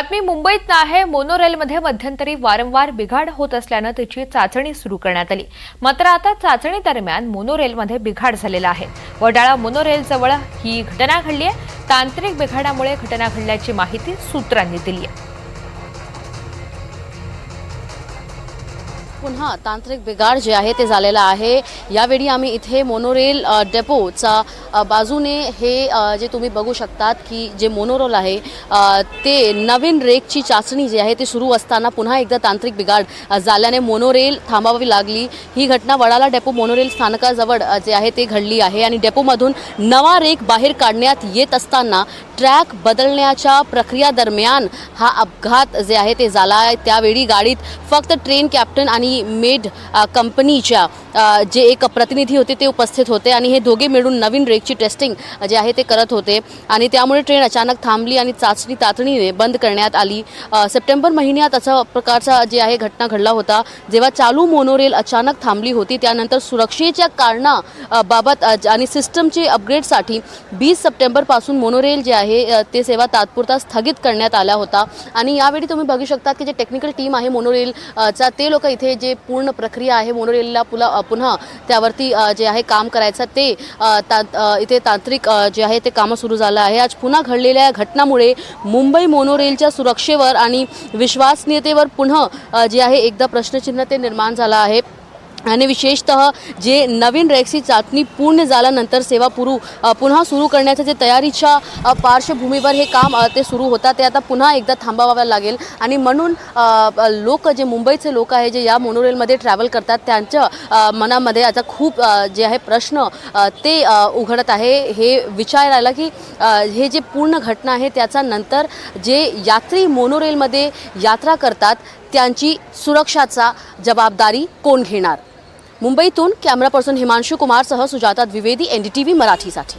बातमी मुंबईत आहे. मोनोरेलमध्ये मध्यंतरी वारंवार बिघाड होत असल्यानं त्याची चाचणी सुरू करण्यात आली. मात्र आता चाचणी दरम्यान मोनोरेलमध्ये बिघाड झालेला आहे. वडाळा मोनोरेलजवळ ही घटना घडली आहे. तांत्रिक बिघाडामुळे घटना घडल्याची माहिती सूत्रांनी दिली आहे. पुन्हा तांत्रिक बिघाड जे आहे ते झालेलं आहे. यावेळी आम्ही इथे मोनोरेल डेपोचा बाजूने हे जे तुम्ही बघू शकतात की जे मोनोरोल आहे ते नवीन रेकची चाचणी जी आहे ती सुरू असताना पुन्हा एकदा तांत्रिक बिघाड झाल्याने मोनोरेल थांबावी लागली. ही घटना वडाला डेपो मोनोरेल स्थानकाजवळ जे आहे ते घडली आहे आणि डेपोमधून नवा रेक बाहेर काढण्यात येत असताना ट्रॅक बदलण्याच्या प्रक्रिया दरम्यान हा अपघात जे आहे ते झाला आहे त्यावेळी गाडीत फक्त ट्रेन कॅप्टन आणि मेड कंपनीच्या जे एक प्रतिनिधी होते ते उपस्थित होते आणि हे दोघे मिळून नवीन रेकची टेस्टिंग जे आहे ते करत होते आणि त्यामुळे ट्रेन अचानक थांबली आणि चाचणी तातडीने बंद करण्यात आली. सप्टेंबर महिन्यात असा प्रकारचा जे आहे घटना घडला होता. जेव्हा चालू मोनोरेल अचानक थांबली होती त्यानंतर सुरक्षेच्या कारणाबाबत बाबत आणि सिस्टमचे अपग्रेडसाठी वीस सप्टेंबरपासून मोनोरेल जे आहे आहे. ते सेवा तात्पुरता स्थगित करण्यात आला होता. आणि यावेळी तुम्ही बघू शकता की जे टेक्निकल टीम आहे मोनोरेल चा ते लोक इथे जे पूर्ण प्रक्रिया आहे मोनोरेलला पुला पुन्हा त्यावरती जे आहे काम करायचं ते ता- इथे तांत्रिक जे आहे ते कामं सुरू झालं आहे. आज पुन्हा घडलेल्या या घटनामुळे मुंबई मोनोरेलच्या सुरक्षेवर आणि विश्वसनीयतेवर पुन्हा जे आहे एकदा प्रश्नचिन्ह ते निर्माण झालं आहे. आणि विशेषतः जे नवीन रेक्सची चाचणी पूर्ण झाल्यानंतर सेवा पुरू पुन्हा सुरू करण्याच्या जे तयारीच्या पार्श्वभूमीवर हे काम ते सुरू होतात ते आता पुन्हा एकदा थांबावावं लागेल. आणि म्हणून लोक जे मुंबईचे लोक आहे जे या मोनोरेलमध्ये ट्रॅव्हल करतात त्यांच्या मनामध्ये आता खूप जे आहे प्रश्न ते उघडत आहे. हे विचारायला की हे जे पूर्ण घटना आहे त्याचा नंतर जे यात्री मोनोरेलमध्ये यात्रा करतात त्यांची सुरक्षाचा जबाबदारी कोण घेणार? मुंबईतून camera person Himanshu कुमारसह Sujata Dwivedi N D T V मराठीसाठी.